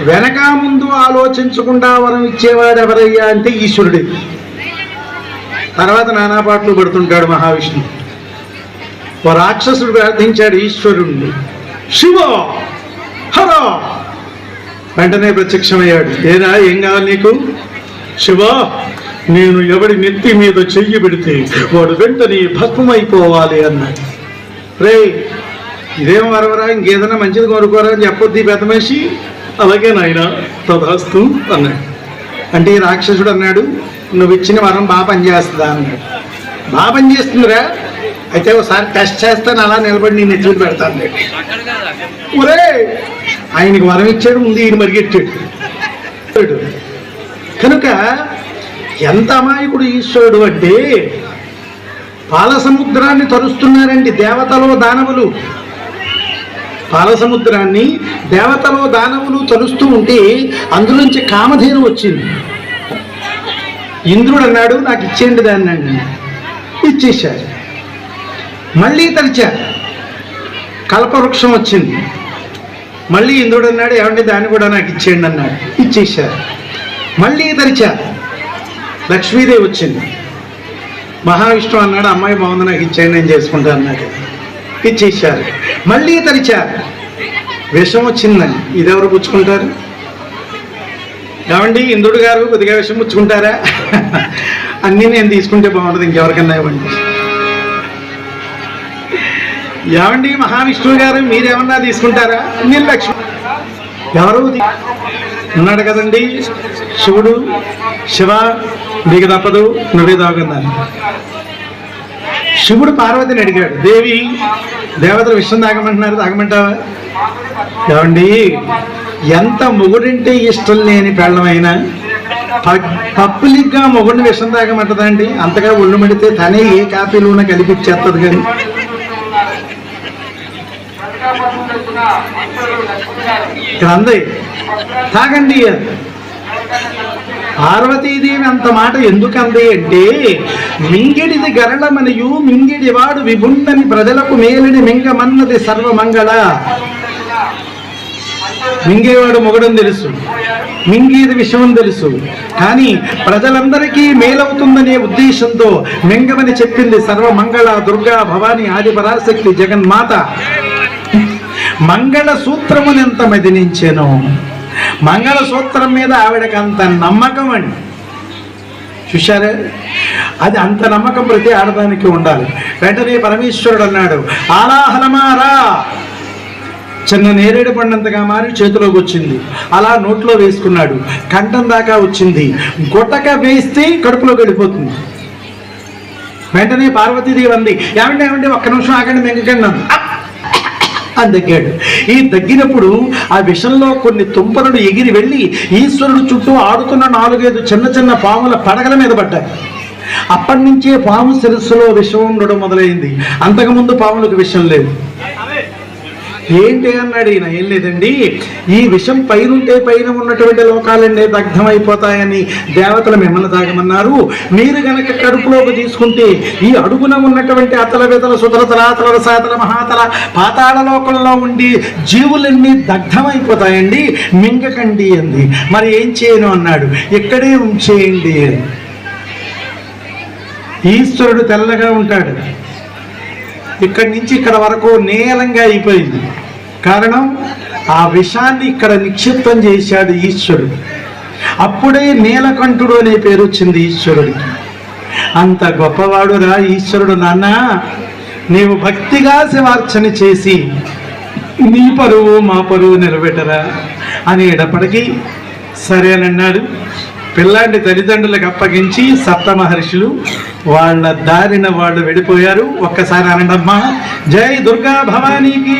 వెనక ముందు ఆలోచించకుండా వరం ఇచ్చేవాడు ఎవరయ్యా అంటే ఈశ్వరుడే. తర్వాత నానా పాటలు పడుతుంటాడు మహావిష్ణువు. ఓ రాక్షసుడు ప్రార్థించాడు ఈశ్వరుణ్ణి. శివ హరో! వెంటనే ప్రత్యక్షమయ్యాడు. ఏనా ఏం కావాలి నీకు? శివ నేను ఎవడి నెత్తి మీద చెయ్యి పెడితే వాడు వెంటనే భస్మమైపోవాలి అన్నాడు. రే ఇదేం వరవరా? ఇంకేదైనా మంచిది కోరుకోరా అని చెప్పొద్ది పెద్ద మనిషి. అలాగే నాయన తదాస్తు అన్నాడు. అంటే ఈ రాక్షసుడు అన్నాడు నువ్వు ఇచ్చిన వరం బాగా పనిచేస్తుందా? అన్నాడు. బాగా పనిచేస్తుందిరా. అయితే ఒకసారి టెస్ట్ చేస్తాను అలా నిలబడి నేను ఎత్తులు పెడతాను ఒరే ఆయనకి వరం ఇచ్చాడు ముందు ఈయన మరిగెట్టాడు. కనుక ఎంత అమాయకుడు ఈశ్వరుడు అంటే పాల సముద్రాన్ని తరుస్తున్నారండి దేవతలు దానవులు పాలసముద్రాన్ని దేవతలో దానవులు తలుస్తూ ఉంటే అందులోంచి కామధేను వచ్చింది. ఇంద్రుడు అన్నాడు నాకు ఇచ్చేయండి దాన్ని అండి ఇచ్చేశారు. మళ్ళీ తలిచారు. కల్పవృక్షం వచ్చింది. మళ్ళీ ఇంద్రుడు అన్నాడు ఏమండి దాన్ని కూడా నాకు ఇచ్చేయండి అన్నాడు. ఇచ్చేశారు. మళ్ళీ తలిచారు. లక్ష్మీదేవి వచ్చింది. మహావిష్ణువు అన్నాడు అమ్మాయి బాగుంది నాకు ఇచ్చేయండి నేను చేసుకుంటా అన్నాడు. ఇచ్చేశారు మళ్ళీ తరిచారు. విషం వచ్చిందని ఇదెవరు పుచ్చుకుంటారు? ఏమండి ఇంద్రుడు గారు కొద్దిగా విషం పుచ్చుకుంటారా? అన్నీ నేను తీసుకుంటే బాగుంటుంది ఇంకెవరికన్నా ఇవ్వండి. ఏమండి మహావిష్ణువు గారు మీరేమన్నా తీసుకుంటారా? నేను లక్ష్మి ఎవరు ఉన్నాడు కదండి. శివుడు శివ నీకు తప్పదు నువ్వే దాగున్నాను శివుడు పార్వతిని అడిగాడు దేవి దేవతలు విషయం తాగమంటున్నారు తాగమంటావా? ఏమండి ఎంత మొగుడింటే ఇష్టం లేని పెళ్ళమైనా పప్పులిగ్గా మొగుడిని విషం తాగమంటదండి అంతగా ఒళ్ళు మడితే తనే ఏ కాపీలోన కలిపిచ్చేస్తుంది కానీ. ఇక్కడ అంది తాగండి పార్వతీదేవి అంత మాట ఎందుకు అంది అంటే మింగిడిది గరళమనియు మింగిడి వాడు విభుండని ప్రజలకు మేలిడి మింగమన్నది సర్వమంగళ. మింగేవాడు మొగడం తెలుసు మింగేది విషయం తెలుసు కానీ ప్రజలందరికీ మేలవుతుందనే ఉద్దేశంతో మింగమని చెప్పింది సర్వమంగళ దుర్గా భవాని ఆది పరాశక్తి జగన్మాత. మంగళ సూత్రమునెంత మదినించెను? మంగళసూత్రం మీద ఆవిడకి అంత నమ్మకం అండి. చూశారా? అది అంత నమ్మకం ప్రతి ఆడదానికి ఉండాలి. వెంటనే పరమేశ్వరుడు అన్నాడు ఆలాహలమారా చిన్న నేరేడు పండంతగా మారి చేతిలోకి వచ్చింది. అలా నోట్లో వేసుకున్నాడు. కంఠం దాకా వచ్చింది. గుట్టక వేస్తే కడుపులోకి వెళ్ళిపోతుంది. వెంటనే పార్వతీదేవి అంది ఏమంటే ఏమంటే ఒక్క నిమిషం ఆగండి మెంగకండి అని దగ్గాడు ఈ దగ్గినప్పుడు ఆ విషంలో కొన్ని తుంపరులు ఎగిరి వెళ్ళి ఈశ్వరుడు చుట్టూ ఆడుతున్న నాలుగైదు చిన్న చిన్న పాముల పడగల మీద పడ్డాయి. అప్పటి నుంచే పాము శిరస్సులో విషం ఉండడం మొదలైంది. అంతకుముందు పాములకు విషం లేదు. ఏంటి అన్నాడు ఈయన? ఏం లేదండి. ఈ విషం పైనుంటే పైన ఉన్నటువంటి లోకాలన్నీ దగ్ధమైపోతాయని దేవతలు మిమ్మల్ని తాగమన్నారు. మీరు గనక కడుపులోకి తీసుకుంటే ఈ అడుగున ఉన్నటువంటి అతల వితల సుతలతల అతల సాతల మహాతల పాతాళ లోకంలో ఉండి జీవులన్నీ దగ్ధమైపోతాయండి. మింగకండి అంది. మరి ఏం చేయను అన్నాడు. ఇక్కడే ఉంచేయండి అని ఈశ్వరుడు తెల్లగా ఉంటాడు. ఇక్కడి నుంచి ఇక్కడ వరకు నీలంగా అయిపోయింది. కారణం ఆ విషాన్ని ఇక్కడ నిక్షిప్తం చేశాడు ఈశ్వరుడు. అప్పుడే నీలకంఠుడు అనే పేరు వచ్చింది ఈశ్వరుడికి. అంత గొప్పవాడురా ఈశ్వరుడు నాన్న. నీవు భక్తిగా శివార్చన చేసి నీ పరువు మా పరువు నిలబెట్టరా అనేటప్పటికీ సరేనన్నాడు పిల్లాంటి తల్లిదండ్రులకు అప్పగించి సప్త మహర్షులు వాళ్ళ దారిన వాళ్ళు వెళ్ళిపోయారు. ఒక్కసారి అనండమ్మా జై దుర్గా భవానీకి.